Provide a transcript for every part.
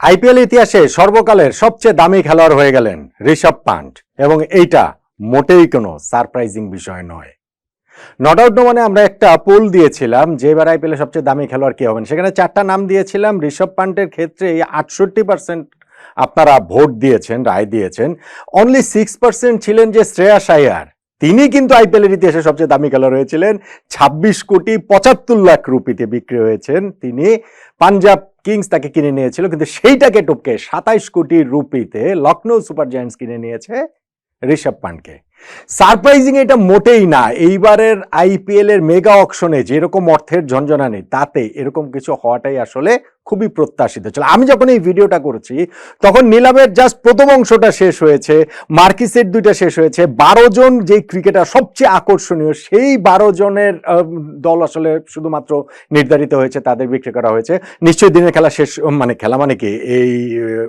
IPL ইতিহাসে সর্বকালের সবচেয়ে দামি খেলোয়াড় হয়ে গেলেন ঋষভ পান্ট। এবং এইটা মোটেই কোনো সারপ্রাইজিং বিষয় নয়। নট আউট মানে আমরা একটা পোল দিয়েছিলাম যে এবার আইপিএলের সবচেয়ে দামি খেলোয়াড় কে হবেন। সেখানে চারটা নাম দিয়েছিলাম। ঋষভ পান্টের ক্ষেত্রে আটষট্টি পার্সেন্ট আপনারা ভোট দিয়েছেন, রায় দিয়েছেন। অনলি সিক্স পার্সেন্ট ছিলেন যে শ্রেয়া আয়ার তিনি কিন্তু আইপিএলের ইতিহাসে সবচেয়ে দামি খেলোয়াড় হয়েছিলেন। ছাব্বিশ কোটি পঁচাত্তর লাখ রুপিতে বিক্রি হয়েছেন তিনি। পাঞ্জাব কিংস তাকে কিনে নিয়েছিল, কিন্তু সেইটাকে টপকে সাতাইশ কোটি রুপিতে লখনৌ সুপার জায়ান্টস কিনে নিয়েছে ঋষভ পান্ডকে সারপ্রাইজিং এটা মোটেই না, এইবারের আইপিএল এর মেগা অকশনে যেরকম অর্থের ঝঞ্ঝনা নেই, তাতে এরকম কিছু হওয়াটাই আসলে খুবই প্রত্যাশিত ছিল। আমি যখন এই ভিডিওটা করছি, তখন নিলামের জাস্ট প্রথম অংশটা শেষ হয়েছে মার্কিসের দুইটা শেষ হয়েছে। বারো জন যে ক্রিকেটার সবচেয়ে আকর্ষণীয়, সেই বারো জনের দল আসলে শুধুমাত্র নির্ধারিত হয়েছে, তাদের বিক্রি করা হয়েছে। নিশ্চয়ই দিনের খেলা শেষ মানে খেলা মানে কি? এই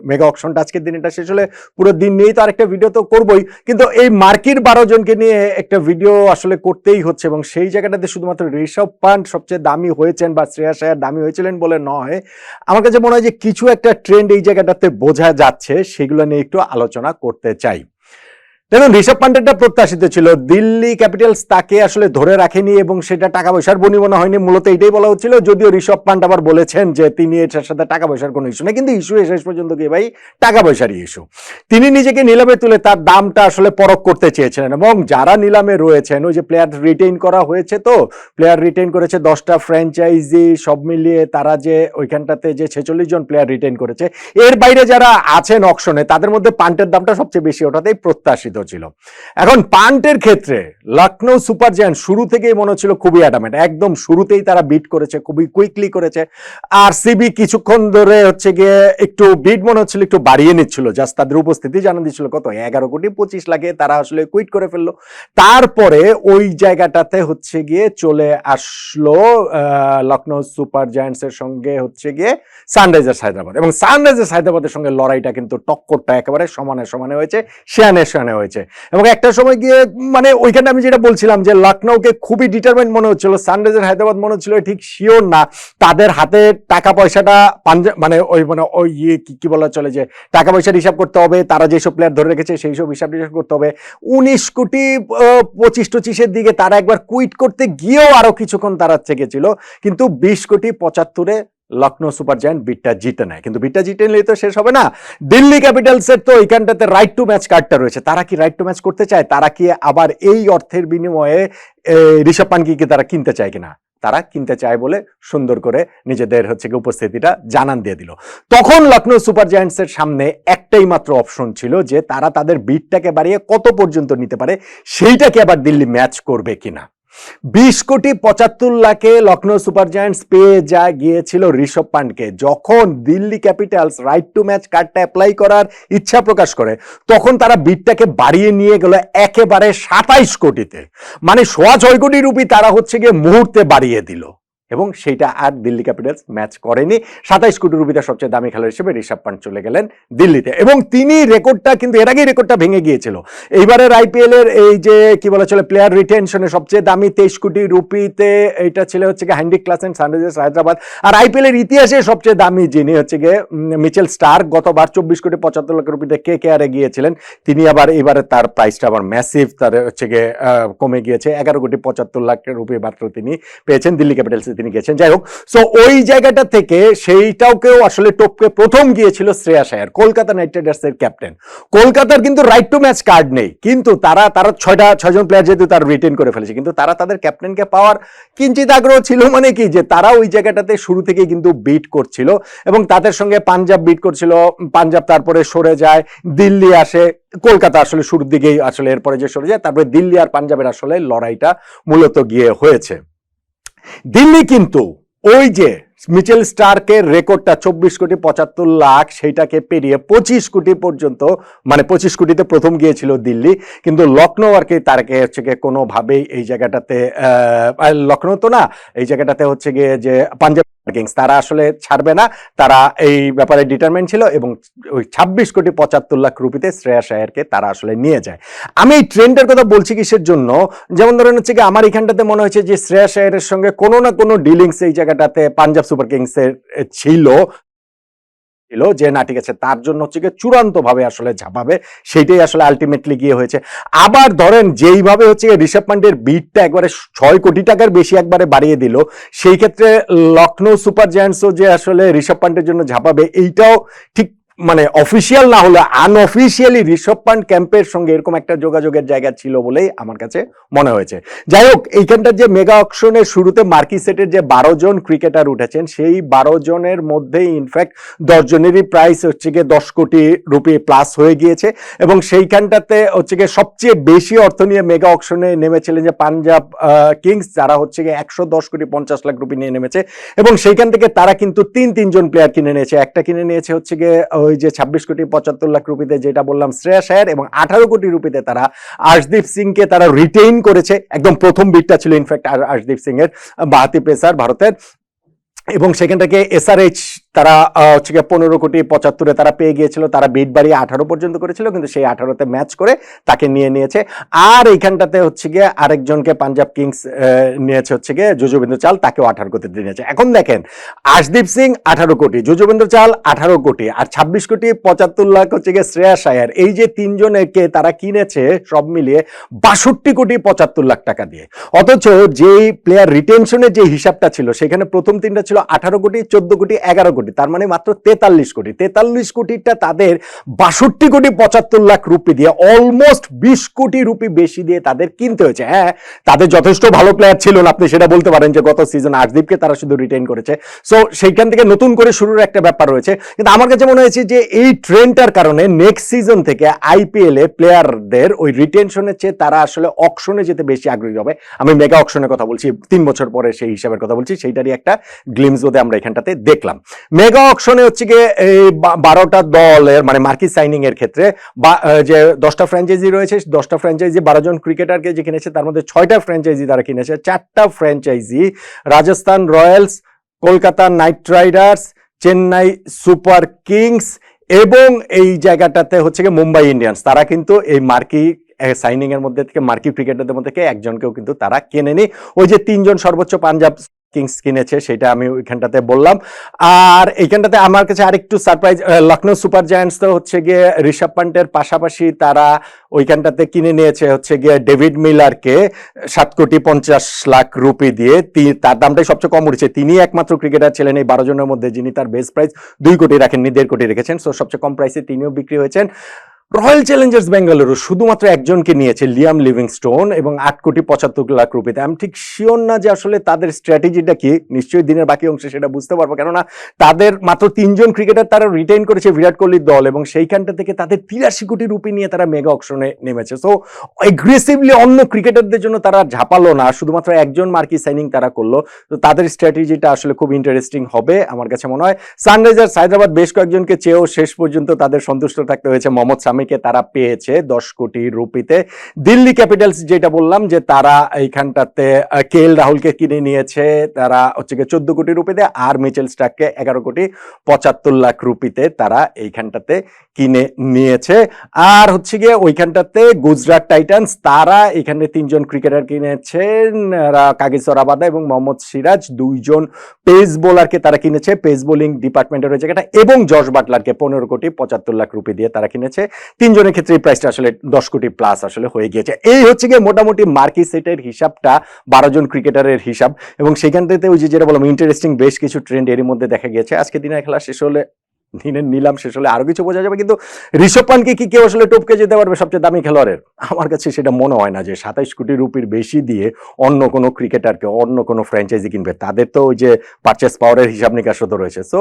মেগা অকশনটা আজকের দিন এটা শেষ হলে পুরো দিন নিয়েই তো আরেকটা ভিডিও তো করবই। কিন্তু এই মার্কির বারো জনকে নিয়ে একটা ভিডিও আসলে করতেই হচ্ছে এবং সেই জায়গাটাতে শুধুমাত্র ঋষভ পান্ট সবচেয়ে দামি হয়েছেন বা শ্রেয়াস আয়ার দামি হয়েছিলেন বলে নয় আমার কাছে মনে হয় যে কিছু একটা ট্রেন্ড এই জায়গাটাতে বোঝা যাচ্ছে, সেগুলো নিয়ে একটু আলোচনা করতে চাই। দেখুন, ঋষভ পান্ডেরটা প্রত্যাশিত ছিল। দিল্লি ক্যাপিটালস তাকে আসলে ধরে রাখেনি এবং সেটা টাকা পয়সার বনিবনা হয়নি। মূলত এটাই বলা হচ্ছিল, যদিও ঋষভ পান্ড আবার বলেছেন যে তিনি এটার সাথে টাকা পয়সার কোনো ইস্যু নেই, কিন্তু ইস্যু শেষ পর্যন্ত গিয়ে ভাই টাকা পয়সারই ইস্যু তিনি নিজেকে নিলামে তুলে তার দামটা আসলে পরখ করতে চেয়েছিলেন এবং যারা নিলামে রয়েছেন, ওই যে প্লেয়ার রিটেইন করা হয়েছে তো প্লেয়ার রিটেইন করেছে দশটা ফ্র্যাঞ্চাইজি সব মিলিয়ে তারা যে ওইখানটাতে যে ছেচল্লিশ জন প্লেয়ার রিটেইন করেছে, এর বাইরে যারা আছেন অকশনে তাদের মধ্যে পান্টের দামটা সবচেয়ে বেশি, ওটাতেই প্রত্যাশিত। ছিল। এখন পান্টের ক্ষেত্রে লখনৌ সুপার জায়ান্ট শুরু থেকেই মনে হচ্ছিল খুবই অ্যাডামেন্ট একদম শুরুতেই তারা বিট করেছে, খুবই কুইকলি করেছে। আর সিবি কিছুক্ষণ ধরে হচ্ছে গিয়ে একটু বিট মনে হচ্ছিল, একটু বাড়িয়ে নিচ্ছিল। জাস্ট তাদের উপস্থিতি জানান দিচ্ছিল, কত? এগারো কোটি পঁচিশ লাখে তারা আসলে কুইট করে ফেলল। তারপরে ওই জায়গাটাতে হচ্ছে গিয়ে চলে আসলো লখনৌ সুপার জায়ান্টস এর সঙ্গে হচ্ছে গিয়ে সানরাইজার্স হায়দ্রাবাদ। এবং সানরাইজার্স হায়দ্রাবাদের সঙ্গে লড়াইটা কিন্তু টক্করটা একেবারে সমানে সমানে হয়েছে শেয়ানে শেয়ানে হয়েছে। এবং একটা সময় গিয়ে মানে ওইখানে আমি যেটা বলছিলাম যে লখনৌকে খুবই ডিটারমেন্ট মনে হচ্ছিল সানরাইজার হায়দ্রাবাদ মনে হচ্ছিল ঠিক শিওর না, তাদের হাতে টাকা পয়সাটা পাঞ্জাব মানে ওই মানে ওই ইয়ে কি বলা চলে যে টাকা পয়সার হিসাব করতে হবে, তারা যেসব প্লেয়ার ধরে রেখেছে সেই সব হিসাব হিসাব করতে হবে। উনিশ কোটি পঁচিশ টচিশের দিকে তারা একবার কুইট করতে গিয়েও আরও কিছুক্ষণ তারা থেকেছিল, কিন্তু বিশ কোটি পঁচাত্তরে লখনৌ সুপার জায়ান্ট বিটটা জিতে নেয়। কিন্তু বিটটা জিতে নিলে তো শেষ হবে না। দিল্লি ক্যাপিটালসের তো ওইখানটাতে রাইট টু ম্যাচ কার্ডটা রয়েছে। তারা কি রাইট টু ম্যাচ করতে চায়? তারা কি আবার এই অর্থের বিনিময়ে ঋষভ পানকে তারা কিনতে চায় কিনা? তারা কিনতে চায় বলে সুন্দর করে নিজেদের হচ্ছে কি উপস্থিতিটা জানান দিয়ে দিল। তখন লখনৌ সুপার জায়ান্টসের সামনে একটাই মাত্র অপশন ছিল যে তারা তাদের বিটটাকে বাড়িয়ে কত পর্যন্ত নিতে পারে, সেইটাকে আবার দিল্লি ম্যাচ করবে কিনা। বিশ কোটি পঁচাত্তর লাখে লখনৌ সুপার জায়ান্টস পেয়ে যা গিয়েছিল ঋষভ পান্ডকে। যখন Delhi Capitals right to match কার্ডটা অ্যাপ্লাই করার ইচ্ছা প্রকাশ করে, তখন তারা বিটটাকে বাড়িয়ে নিয়ে গেল একেবারে সাতাইশ কোটিতে। মানে সোয়া ছয় কোটি রুপি তারা হচ্ছে গিয়ে মুহূর্তে বাড়িয়ে দিল। এবং সেইটা আর দিল্লি ক্যাপিটালস ম্যাচ করেনি। সাতাইশ কোটি রুপিতে সবচেয়ে দামি খেলোয়াড় হিসেবে ঋষভ পান্ট চলে গেলেন দিল্লিতে। এবং তিনি রেকর্ডটা কিন্তু এর আগেই রেকর্ডটা ভেঙে গিয়েছিল। এইবারের আইপিএল এর এই যে, কি বলা চলে প্লেয়ার রিটেনশনে সবচেয়ে দামি তেইশ কোটি রুপিতে এটা ছিল হচ্ছে গিয়ে হ্যান্ডি ক্লাস অ্যান্ড সানরাইজার্স হায়দ্রাবাদ আর আইপিএল এর ইতিহাসে সবচেয়ে দামি যিনি হচ্ছে গিয়ে মিচেল স্টার গতবার চব্বিশ কোটি পঁচাত্তর লাখ রুপিতে কে কে আরে গিয়েছিলেন। তিনি আবার এবারে তার প্রাইসটা আবার ম্যাসিভ তার হচ্ছে গিয়ে কমে গিয়েছে। এগারো কোটি পঁচাত্তর লাখ রুপি মাত্র তিনি পেয়েছেন দিল্লি ক্যাপিটালসে। তিনি গেছেন। যাই হোক সো ওই জায়গাটা থেকে সেইটাকেও আসলে টপকে প্রথম গিয়েছিল শ্রেয়া সায়ার কলকাতা নাইট রাইডার্স এর ক্যাপ্টেন। কলকাতার কিন্তু রাইট টু ম্যাচ কার্ড নেই। কিন্তু তারা তারা ছয়টা, ছয়জন প্লেয়ার যেহেতু তার রিটেন করে ফেলেছে, কিন্তু তারা তাদের ক্যাপ্টেনকে পাওয়ার কিঞ্চিত আগ্রহ ছিল মানে কি? যে তারা ওই জায়গাটাতে শুরু থেকে কিন্তু বিট করছিল এবং তাদের সঙ্গে পাঞ্জাব বিট করছিল। পাঞ্জাব তারপরে সরে যায়, দিল্লি আসে। কলকাতা আসলে শুরুর দিকেই আসলে এরপরে যে সরে যায়, তারপরে দিল্লি আর পাঞ্জাবের আসলে লড়াইটা মূলত গিয়ে হয়েছে। দিল্লি কিন্তু ওই যে মিচেল স্টার্কের রেকর্ডটা চব্বিশ কোটি পঁচাত্তর লাখ, সেইটাকে পেরিয়ে পঁচিশ কোটি পর্যন্ত মানে পঁচিশ কোটিতে প্রথম গিয়েছিল দিল্লি। কিন্তু লখনৌ আর কি তারকে হচ্ছে গিয়ে কোনোভাবেই এই জায়গাটাতে লখনৌ তো না, এই জায়গাটাতে হচ্ছে গিয়ে যে পাঞ্জাব কিংস তারা আসলে ছাড়বে না। তারা এই ব্যাপারে ডিটারমেন্ট ছিল এবং ওই ছাব্বিশ কোটি পঁচাত্তর লাখ রুপিতে শ্রেয়া সায়ারকে তারা আসলে নিয়ে যায়। আমি এই ট্রেন্ডের কথা বলছি কিসের জন্য? যেমন ধরেন হচ্ছে কি আমার এখানটাতে মনে হয়েছে যে শ্রেয়া সায়ারের সঙ্গে কোনো না কোনো ডিলিংস এই জায়গাটাতে পাঞ্জাব সুপার কিংসের ছিল। ছিল যে না ঠিক আছে তার জন্য হচ্ছে গিয়ে চূড়ান্ত ভাবে আসলে ঝাঁপাবে, সেইটাই আসলে আলটিমেটলি গিয়ে হয়েছে। আবার ধরেন যেইভাবে হচ্ছে গিয়ে ঋষভ পান্ডের বিটটা একবারে ছয় কোটি টাকার বেশি একবারে বাড়িয়ে দিল, সেই ক্ষেত্রে লখনৌ সুপার জায়ান্টসও যে আসলে ঋষভ পান্ডের জন্য ঝাঁপাবে, এইটাও ঠিক মানে অফিসিয়াল না হলে আনঅফিসিয়ালি ঋষভ পান্ড ক্যাম্পের সঙ্গে এরকম একটা যোগাযোগের জায়গা ছিল বলেই আমার কাছে মনে হয়েছে। যাই হোক, এইখানটার যে মেগা অকশনের শুরুতে মার্কি সেটের যে বারো জন ক্রিকেটার উঠেছেন, সেই বারো জনের মধ্যেই ইনফ্যাক্ট দশজনেরই প্রাইস হচ্ছে গিয়ে দশ কোটি রুপি প্লাস হয়ে গিয়েছে এবং সেইখানটাতে হচ্ছে গিয়ে সবচেয়ে বেশি অর্থ নিয়ে মেগা অকশনে নেমেছিলেন যে পাঞ্জাব কিংস, যারা হচ্ছে গিয়ে একশো দশ কোটি পঞ্চাশ লাখ রুপি নিয়ে নেমেছে এবং সেইখান থেকে তারা কিন্তু তিন, তিনজন প্লেয়ার কিনে নিয়েছে। একটা কিনে নিয়েছে হচ্ছে গিয়ে ওই যে ছাব্বিশ কোটি পঁচাত্তর লাখ রুপিতে যেটা বললাম শ্রেয়া শায়ার এবং আঠারো কোটি রুপিতে তারা আশদীপ সিংকে তারা রিটেইন করেছে। একদম প্রথম বিটটা ছিল ইনফ্যাক্ট আশদীপ সিং এর বাহাতি পেসার ভারতের। এবং সেখানটাকে এসআরএইচ তারা হচ্ছে গিয়ে পনেরো কোটি পঁচাত্তরে তারা পেয়ে গিয়েছিল, তারা বিট বাড়িয়ে আঠারো পর্যন্ত করেছিল, কিন্তু সেই আঠারোতে ম্যাচ করে তাকে নিয়ে নিয়েছে। আর এইখানটাতে হচ্ছে গিয়ে আরেকজনকে পাঞ্জাব কিংস নিয়েছে হচ্ছে গিয়ে যুজবেন্দ্র চাল, তাকেও আঠারো কোটি নিয়েছে। এখন দেখেন, আশদীপ সিং আঠারো কোটি যুজবেন্দ্র চাল আঠারো কোটি, আর ছাব্বিশ কোটি পঁচাত্তর লাখ হচ্ছে গিয়ে শ্রেয়া শায়ার। এই যে তিনজনকে তারা কিনেছে সব মিলিয়ে বাষট্টি কোটি পঁচাত্তর লাখ টাকা দিয়ে। অথচ যেই প্লেয়ার রিটেনশনের যে হিসাবটা ছিল, সেখানে প্রথম তিনটা ছিল আঠারো কোটি, চোদ্দ কোটি, এগারো কোটি। তার মানে মাত্র তেতাল্লিশ কোটি। তেতাল্লিশ কোটিটা তাদের বাষট্টি কোটি পঁচাত্তর লাখ রুপি দিয়ে অলমোস্ট বিশ কোটি রুপি বেশি দিয়ে তাদের কিনতে হয়েছে। হ্যাঁ তাদের যথেষ্ট ভালো প্লেয়ার ছিল না আপনি, সেটা বলতে পারেন যে গত সিজন আশদীপকে তারা শুধু রিটেন করেছে। সো সেইখান থেকে নতুন করে শুরুর একটা ব্যাপার রয়েছে। কিন্তু আমার কাছে মনে হয়েছে যে এই ট্রেন্ডটার কারণে নেক্সট সিজন থেকে আইপিএল প্লেয়ারদের ওই রিটেনশনের চেয়ে তারা আসলে অকশনে যেতে বেশি আগ্রহী হবে। আমি মেগা অকশনের কথা বলছি, তিন বছর পরে সেই হিসাবের কথা বলছি, সেইটারই একটা গ্লিমস বোধে আমরা এখানটাতে দেখলাম। মেগা অকশনে হচ্ছে গিয়ে এই বারোটা দলের মানে মার্কি সাইনিং এর ক্ষেত্রে বা যে দশটা ফ্র্যাঞ্চাইজি রয়েছে, দশটা ফ্র্যাঞ্চাইজি বারো জন ক্রিকেটারকে যে কিনেছে, তার মধ্যে ছয়টা ফ্র্যাঞ্চাইজি তারা কিনেছে। চারটা franchise Rajasthan Royals, Kolkata Knight Riders, Chennai Super Kings এবং এই জায়গাটাতে হচ্ছে গিয়ে মুম্বাই ইন্ডিয়ান্স। তারা কিন্তু এই মার্কি সাইনিং এর মধ্যে থেকে, মার্কি ক্রিকেটারদের মধ্যে একজনকেও কিন্তু তারা কেনেনি। ওই যে তিনজন সর্বোচ্চ পাঞ্জাব কিংস কিনেছে, সেটা আমি ওইখানটাতে বললাম। আর এইখানটাতে আমার কাছে আরেকটু সারপ্রাইজ লখনৌ সুপার জায়ান্টস তো হচ্ছে গিয়ে ঋষভ পান্টের পাশাপাশি তারা ওইখানটাতে কিনে নিয়েছে হচ্ছে গিয়ে ডেভিড মিলারকে সাত কোটি পঞ্চাশ লাখ রুপি দিয়ে। তার দামটাই সবচেয়ে কম উঠেছে। তিনি একমাত্র ক্রিকেটার ছিলেন এই বারো জনের মধ্যে, যিনি তার বেস্ট প্রাইস দুই কোটি রাখেননি, দেড় কোটি রেখেছেন। সো সবচেয়ে কম প্রাইসে তিনিও বিক্রি হয়েছেন। রয়্যাল চ্যালেঞ্জার্স বেঙ্গালুরু শুধুমাত্র একজনকে নিয়েছে লিয়াম লিভিংস্টোন এবং আট কোটি পঁচাত্তর লাখ রুপিতে আমি ঠিক শিওর না যে আসলে তাদের স্ট্র্যাটেজিটা কি, নিশ্চয়ই দিনের বাকি অংশে সেটা বুঝতে পারব। কেননা তাদের মাত্র তিনজন ক্রিকেটার তারা রিটেইন করেছে বিরাট কোহলির দল এবং সেইখানটা থেকে তাদের তিরাশি কোটি রুপি নিয়ে তারা মেগা অকশনে নেমেছে। সো এগ্রেসিভলি অন্য ক্রিকেটারদের জন্য তারা ঝাপালো না, শুধুমাত্র একজন মার্কি সাইনিং তারা করল। তো তাদের স্ট্র্যাটেজিটা আসলে খুব ইন্টারেস্টিং হবে আমার কাছে মনে হয়। সানরাইজার্স হায়দ্রাবাদ বেশ কয়েকজনকে চেয়েও শেষ পর্যন্ত তাদের সন্তুষ্ট থাকতে হয়েছে মোহাম্মদ সামিকে তারা পেয়েছে দশ কোটি রুপিতে। দিল্লি ক্যাপিটালস যেটা বললাম যে তারা এইখানটাতে কে এল রাহুলকে কিনে নিয়েছে, তারা হচ্ছে গিয়ে চোদ্দ কোটি রুপিতে আর মিচেল স্টাককে এগারো কোটি পঁচাত্তর লাখ রুপিতে তারা এইখানটাতে কিনে নিয়েছে। আর হচ্ছে গিয়ে ওইখানটাতে গুজরাট টাইটান্স, তারা এখানে তিনজন ক্রিকেটার কিনেছেন কাগিসর আবাদা এবং মোহাম্মদ সিরাজ। দুইজন পেস বোলারকে তারা কিনেছে, পেস বোলিং ডিপার্টমেন্টের ওই এবং জশ বাটলারকে পনেরো কোটি পঁচাত্তর লাখ রুপি দিয়ে তারা কিনেছে। তিনজনের ক্ষেত্রে এই প্রাইসটা আসলে দশ কোটি প্লাস আসলে হয়ে গিয়েছে। এই হচ্ছে গিয়ে মোটামুটি মার্কি সেটের হিসাবটা, বারো জন ক্রিকেটারের হিসাব। এবং সেখান থেকে ওই যে যেটা বললাম ইন্টারেস্টিং বেশ কিছু ট্রেন্ড এর মধ্যে দেখা গিয়েছে। আজকে দিনের খেলা শেষ হলে দিনের নিলাম শেষ হলে আরও কিছু বোঝা যাবে, কিন্তু ঋষভ পানকে কি কেউ আসলে টপকে যেতে পারবে সবচেয়ে দামি খেলোয়াড়ের? আমার কাছে সেটা মনে হয় না যে সাতাইশ কোটি রুপির বেশি দিয়ে অন্য কোনো ক্রিকেটারকে, অন্য কোনো ফ্র্যাঞ্চাইজি কিনবে। তাদের তো ওই যে পারচেস পাওয়ারের হিসাব নিকাশও তো রয়েছে। সো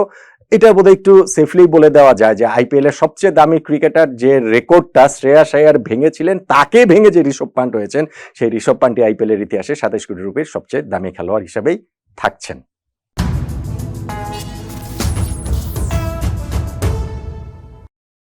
এটার বোধহয় একটু সেফলি বলে দেওয়া যায় যে আইপিএল এর সবচেয়ে দামি ক্রিকেটার যে রেকর্ডটা শ্রেয়া শায়ার ভেঙেছিলেন, তাকে ভেঙে যে ঋষভ পান্ট রয়েছেন সেই ঋষভ পান্টি আইপিএল এর ইতিহাসে সাতাইশ কোটি রুপির সবচেয়ে দামি খেলোয়াড় হিসাবেই থাকছেন।